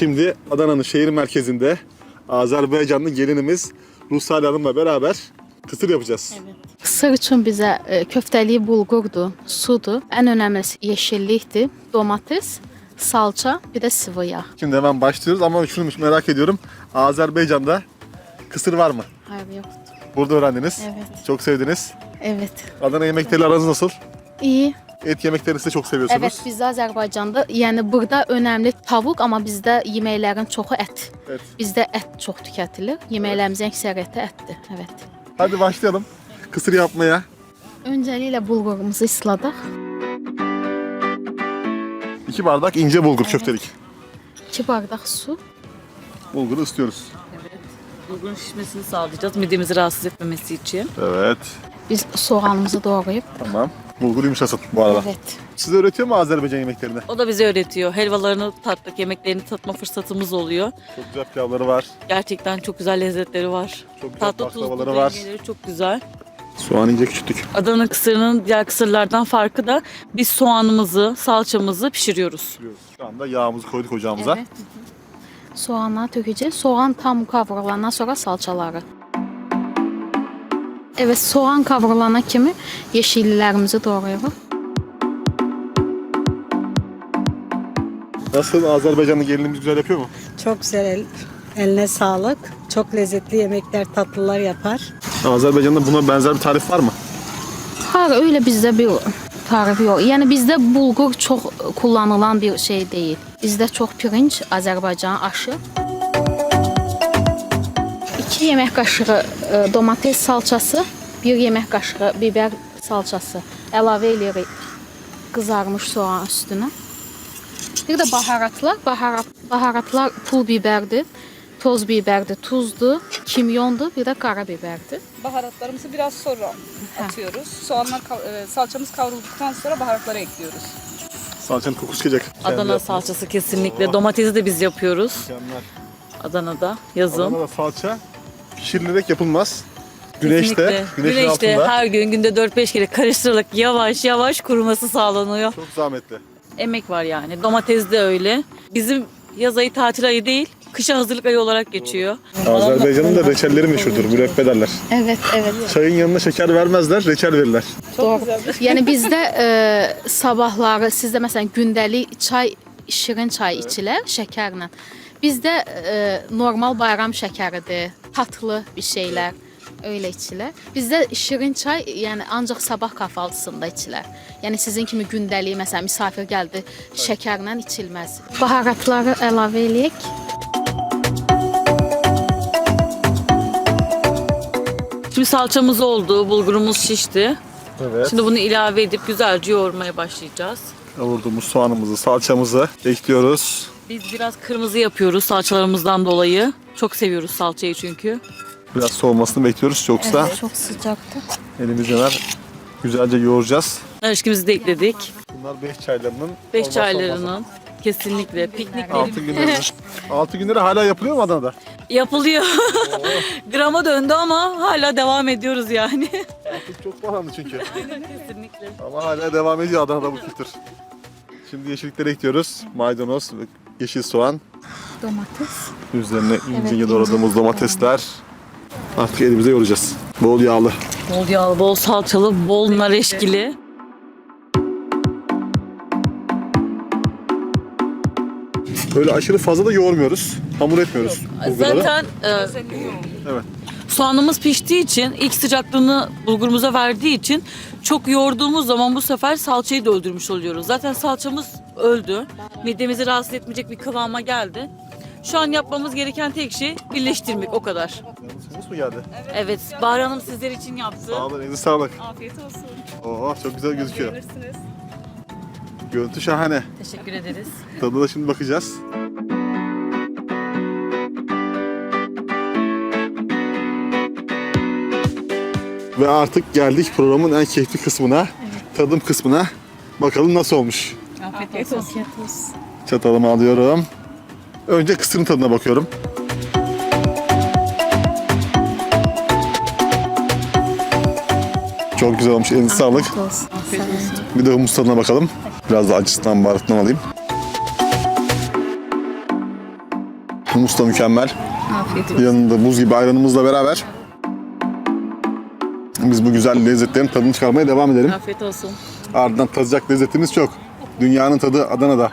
Şimdi Adana'nın şehir merkezinde Azerbaycanlı gelinimiz Rusal Hanım'la beraber kısır yapacağız. Sır üçün bizə e, köftəliyi bulqurdur, sudur, ən önəmlisi yeşillikdir, domates, salça, bir də sıvı yağ. Şimdi hemen başlıyoruz ama şunu merak ediyorum. Azerbaycan'da kısır var mı? Hayır, yoxdur. Burada öğrendiniz. Evet. Çok sevdiniz. Evet. Adana yemekleriyle aranız nasıl? İyi. Et yemeklerini siz de çok seviyorsunuz. Evet, bizdə Azərbaycanda, yəni burada önəmli tavuk, amma bizdə yeməklərin çoxu ət. Evet. Bizdə ət çox tükətilir. Yeməklərimizin əksəriyyəti ətdir. Evet. Hadi başlayalım. Kısır yapmaya. Öncəliklə bulqurumuzu isladıq. 2 bardak ince bulgur köftelik. 2 bardaq su. Bulguru ısıtıyoruz. Bulgurun şişmesini sağlayacağız midemizi rahatsız etmemesi için. Evet. Biz soğanımızı doğrayıb. Tamam. Bulgur yumuşasın bu arada. Evet. Size öğretiyor mu Azerbaycan yemeklerini? O da bize öğretiyor. Helvalarını tattık, yemeklerini tatma fırsatımız oluyor. Çok güzel pilavları var. Gerçekten çok güzel lezzetleri var. Çok güzel Tatlı tuzlu baklavaları var. dengeleri çok güzel. Soğan iyice küçülttük. Adana kısırının diğer kısırlardan farkı da biz soğanımızı, salçamızı pişiriyoruz. Şu anda yağımızı koyduk ocağımıza. Evet. Soğanları tökəcək. Soğan tam kavrulandan sonra salçaları. Evet, soğan kavrulana kimi yeşilliklərimizi doğrayırıq. Nasıl Azerbaycanlı gelinimiz güzel yapıyor mu? Çok güzel el- eline sağlık. Çok lezzetli yemekler, tatlılar yapar. Azerbaycan'da buna benzer bir tarif var mı? Hayır, öyle bizdə bir tarif yox. Yəni bizdə bulgur çox kullanılan bir şey deyil. Bizdə çox pirinç, Azərbaycan aşı. 2 yemək qaşığı e, domates salçası, 1 yemək qaşığı biber salçası əlavə edirik qızarmış soğan üstünə. Bir də baharatlar, baharat baharatlar pul biberdir, toz biberdir, tuzdur, kimyondur, bir də qara biberdir. Baharatlarımızı biraz sonra atıyoruz. Soğanlar e, salçamız kavrulduktan sonra baharatları ekliyoruz. Salçanın kokusu çıkacak. Adana salçası kesinlikle. Domatesi de biz yapıyoruz. Mükemmel. Adana'da yazın. Adana'da salça pişirilerek yapılmaz. Güneşte, Kesinlikle. güneşin Güneşte altında. her gün günde 4-5 kere karıştırılıp yavaş yavaş kuruması sağlanıyor. Çok zahmetli. Emek var yani. Domates de öyle. Bizim yaz ayı tatil ayı değil, kışa hazırlık ayı olarak geçiyor. Azerbaycan'ın da reçelleri meşhurdur, müreffeh derler. Evet, evet. Çayın yanına şeker vermezler, reçel verirler. Doğru. Yəni bizdə e, sabahları sizdə məsələn gündəlik çay, şirin çay içilər şəkərlə. Bizdə e, normal bayram şəkəridir, tatlı bir şeylər öyle içilər. Bizdə şirin çay, yəni ancaq sabah kahvaltısında içilər. Yəni sizin kimi gündəlik məsələn misafir gəldi, şəkərlə içilməz. Baharatları əlavə eləyək. Şimdi salçamız oldu, bulgurumuz şişti. Evet. Şimdi bunu ilave edip güzelce yoğurmaya başlayacağız. Kavurduğumuz soğanımızı, salçamızı ekliyoruz. Biz biraz kırmızı yapıyoruz salçalarımızdan dolayı. Çok seviyoruz salçayı çünkü. Biraz soğumasını bekliyoruz. Yoksa Çox sıcaqdır. elimiz yanar. Güzelce yoğuracağız. Nar ilişkimizi de ekledik. Bunlar beş çaylarının. Beş olmazsa olmazı. çaylarının kesinlikle piknikleri Altı günleri. Altı günleri hala yapılıyor mu Adana'da? yapılıyor. Grama döndü ama hala devam ediyoruz yani. Artık çok pahalı çünkü. kesinlikle. Ama hala devam ediyor Adana'da bu kültür. Şimdi yeşillikleri ekliyoruz. Maydanoz, yeşil soğan. Domates. Üzerine ince ince doğradığımız domatesler. Artık elimize yoracağız. Bol yağlı. Bol yağlı, bol salçalı, bol nar eşkili. Böyle aşırı fazla da yoğurmuyoruz. Hamur etmiyoruz. bulgurları. Zaten e, Evet. soğanımız piştiği için, ilk sıcaklığını bulgurumuza verdiği için çok yoğurduğumuz zaman bu sefer salçayı da öldürmüş oluyoruz. Zaten salçamız öldü. Midemizi rahatsız etmeyecek bir kıvama geldi. Şu an yapmamız gereken tek şey birleştirmek o kadar. Yalnız humus mu geldi? Evet, Bahar Hanım sizler için yaptı. Sağ olun, elinize sağlık. Afiyet olsun. Oo, çok güzel gözüküyor. Beğenirsiniz. Görüntü şahane. Teşekkür ederiz. Tadına da şimdi bakacağız. Ve artık geldik programın en keyifli kısmına. Tadım kısmına. Bakalım nasıl olmuş. Afiyet olsun. Çatalımı alıyorum. Önce kısırın tadına bakıyorum. Çok güzel olmuş. Elinize sağlık. Bir de humus tadına bakalım. Biraz da acısından baharatından alayım. Humus da mükemmel. Afiyet olsun. Yanında buz gibi ayranımızla beraber biz bu güzel lezzetlerin tadını çıkarmaya devam edelim. Afiyet olsun. Ardından tadacak lezzetimiz çok. Dünyanın tadı Adana'da.